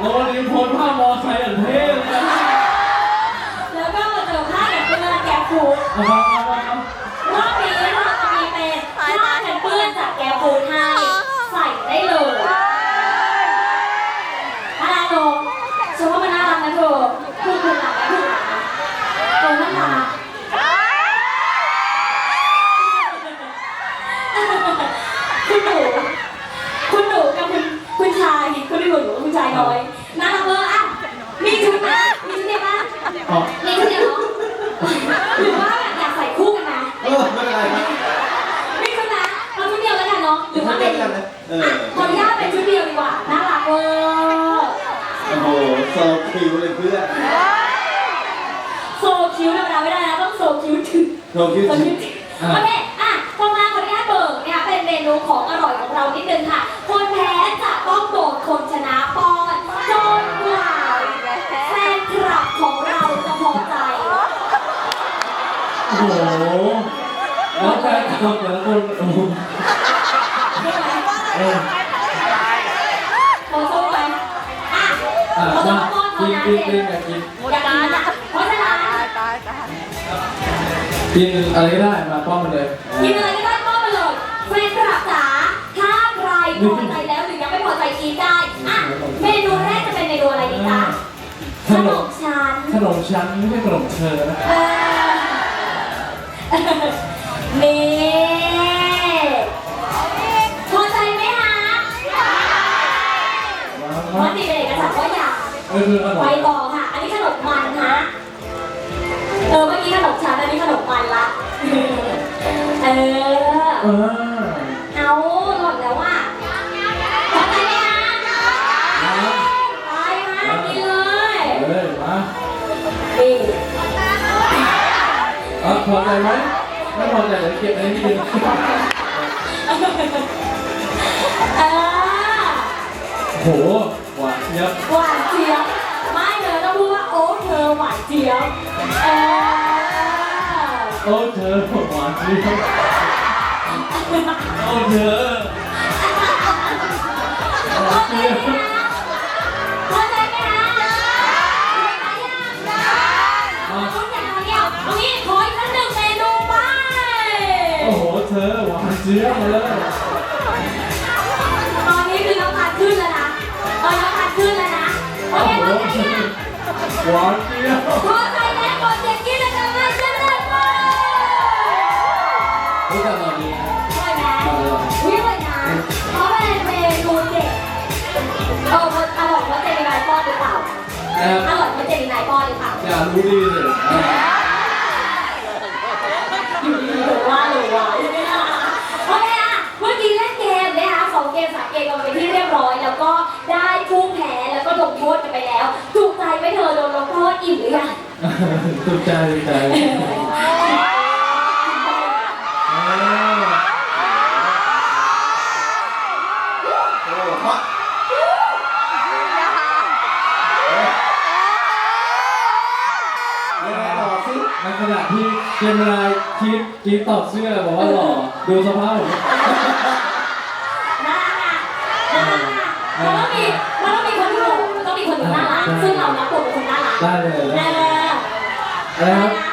โหแล้ววันนี้โพสท่ามอไซค์อย่างเท่เลยนะแล้วก็มาเจอผ้ากันเปื้อนแกฟูดเอามาเอามาเอา รอบนี้เราจะมีเป็นผ้ากันเปื้อนจากแกฟูดให้ใส่ได้เลยน่ารักเนอะฉันว่ามันน่ารักนะเธอคือคุณหลักนะคุณหลักนะเออน่ารักคุณหนูคุณหนูกับคุณคุณชายคุณหนูกับคุณชาย น้อยน่ารักเวอร์อะมีชุดนะมีชุดเดียวปะเอามีชุดเดียวเนาะหรือว่าแบบอยากใส่คู่กันนะเออไม่เป็นไรนะมีชุดนะเอาชุดเดียวแล้วกันเนาะหรือว่าเดีเป็ยวนกันนะเออขออนุญาตเป็นชุดเดียวดีกว่าน่ารักเวอร์โอ้โหโซคิวเลยเพื่อนโซคิ้วธรรมดาไม่ได้นะต้องโซคิ้วถึงโซคิวโซคิ้วถึงโอเค นูของอร่อยของเรานิดนึงค่ะ คนแพ้จะต้องโดนคนชนะป้อนจนกว่าแฟนคลับของเราจะพอใจ โอ้โหแล้วแฟนคลับแต่ละคนโอ้โหใช่ไหมเออโอ้โหไหมอะอะเราจะมาป้อนเขากินนะกินเจกินนอยากกินอยากกินนะเพราะฉะนั้นกินอะไรก็ได้มาป้อนมาเลย กินอะไรก็ พอใจแล้วหรือยังไม่พอใจกินได้อะเมนูแรกจะเป็นเมนูอะไรดีจ๊ะขนมชั้นขนมชั้นไม่ใช่ขนมเธอนะเออนี่พอใจไหมคะมาเพราะติดเป็นเอกสารว่าอยากเออคือขนมไปต่อค่ะ อันนี้ขนมมันนะเออเมื่อกี้ขนมชั้นอันนี้ขนมมันละเออ พอใจไหมไม่พอใจเดี๋ยวเก็บไว้นิดนึงเออโหหวานเยอะหวานเจี๊ยบไม่เลยต้องพูดว่าโอ้เธอหวานเจี๊ยบเออโอ้เธอหวานเยอะโอ้เธอหวานเยอ เจี๊ยบเลยตอนนี้คือน้ำตาลขึ้นแล้วนะเออน้ำตาลขึ้นแล้วนะโอเคโหพอใจยังหวานเจี๊ยบพอใจแล้วกดเจ็ดกินเลยกันเลยเช่นเดิมเลยรู้จักเราดีนะใช่ไหมวิ่งเลยนะเพราะเป็นเมนูเด็ดเออมันอร่อยเพราะเจมินายป้อนหรือเปล่านะครับอร่อยเพราะเจมินายป้อนหรือเปล่าอย่ารู้ดีเลยดีหรือว่าหรือว่าโอเคอะเมื่อกี้เล่นเกมนะคะสองเกมสามเกมกันไปที่เรียบร้อย แล้วก็ได้ผู้แพ้แล้วก็ลงโทษกันไปแล้วถูกใจไหมเธอโดนลงโทษอิ่มหรือยัง ถูกใจถูกใจเออโอ้โหฮะยังไงต่อสิในขณะที่เจมินายคิดคิดตอบเสื้อบอกว่าหล่อดูสภาพผมน่ารักอะน่ารักอะมันต้องมีมันต้องมีคนที่หล่อมันต้องมีคนที่น่ารักซึ่งเรารับบทเป็นคนน่ารักได้เลยน่ารักอะไรครับ น่า